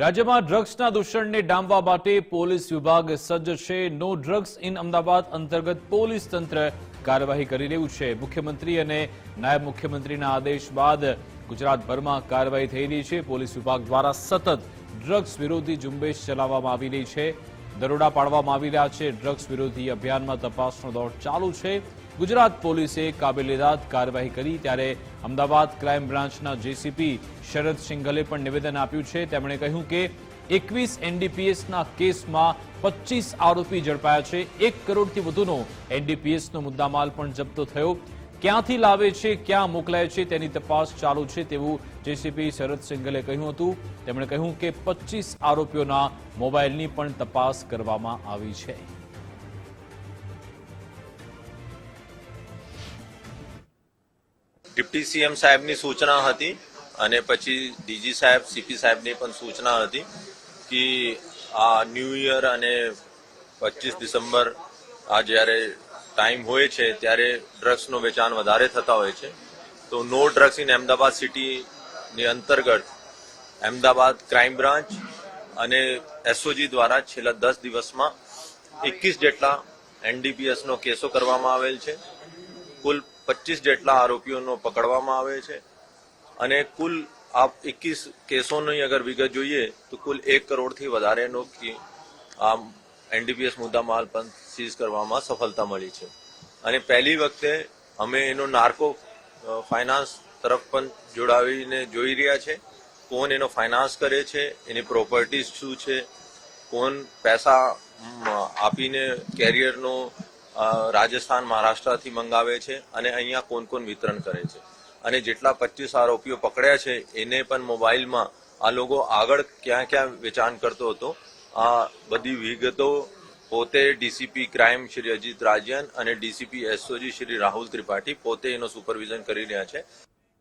રાજ્યમાં ડ્રગ્સના દૂષણને ડામવા માટે પોલીસ વિભાગ સજ્જ છે. નો ડ્રગ્સ ઇન અમદાવાદ અંતર્ગત પોલીસ તંત્ર કાર્યવાહી કરી રહ્યું છે. મુખ્યમંત્રી અને નાયબ મુખ્યમંત્રીના આદેશ બાદ ગુજરાતભરમાં કાર્યવાહી થઈ રહી છે. પોલીસ વિભાગ દ્વારા સતત ડ્રગ્સ વિરોધી ઝુંબેશ ચલાવવામાં આવી રહી છે. દરોડા પાડવામાં આવી રહ્યા છે. ડ્રગ્સ વિરોધી અભિયાનમાં તપાસનો દોર ચાલુ છે. ગુજરાત પોલીસે કાબેલેદાદ કાર્યવાહી કરી ત્યારે અમદાવાદ ક્રાઇમ બ્રાન્ચના જેસીપી શરદ સિંઘલે પણ નિવેદન આપ્યું છે. તેમણે કહ્યું કે એકવીસ એનડીપીએસના કેસમાં પચીસ આરોપી ઝડપાયા છે. એક કરોડથી વધુનો એનડીપીએસનો મુદ્દામાલ પણ જપ્તો થયો. ક્યાંથી લાવે છે, ક્યાં મોકલાય છે તેની તપાસ ચાલુ છે તેવું જેસીપી શરદ સિંઘલે કહ્યું હતું. તેમણે કહ્યું કે પચીસ આરોપીઓના મોબાઈલની પણ તપાસ કરવામાં આવી છે. ડિપ્ટી સીએમ સાહેબની સૂચના હતી અને પછી ડીજી સાહેબ, સીપી સાહેબની પણ સૂચના હતી કે આ ન્યૂ ઇયર અને પચીસ ડિસેમ્બર આ જ્યારે ટાઈમ હોય છે ત્યારે ડ્રગ્સનું વેચાણ વધારે થતા હોય છે. તો નો ડ્રગ્સ ઇન અમદાવાદ સિટીની અંતર્ગત અમદાવાદ ક્રાઇમ બ્રાન્ચ અને એસઓજી દ્વારા છેલ્લા દસ દિવસમાં એકવીસ જેટલા એનડીપીએસનો કેસો કરવામાં આવેલ છે. કુલ પચીસ જેટલા આરોપીઓનો પકડવામાં આવે છે. અને કુલ આપ એકવીસ કેસોની અગર વિગત જોઈએ, તો કુલ એક કરોડથી વધારેનો આ એનડીપીએસ મુદ્દામાલ પણ સીઝ કરવામાં સફળતા મળી છે. અને પહેલી વખતે અમે એનો નાર્કો ફાઇનાન્સ તરફ પણ જોડાવીને જોઈ રહ્યા છે. કોણ એનો ફાઇનાન્સ કરે છે, એની પ્રોપર્ટીઝ શું છે, કોણ પૈસા આપીને કેરિયરનો રાજસ્થાન મહારાષ્ટ્રથી મંગાવે છે અને અહીંયા કોણ કોણ વિતરણ કરે છે. અને જેટલા પચીસ આરોપીઓ પકડ્યા છે, એને પણ મોબાઈલમાં આ લોકો આગળ ક્યાં ક્યાં વેચાણ કરતો હતો. આ બધી વિગતો પોતે ડીસીપી ક્રાઇમ શ્રી અજીત રાજ્યન અને ડીસીપી એસઓજી શ્રી રાહુલ ત્રિપાઠી પોતે એનો સુપરવિઝન કરી રહ્યા છે.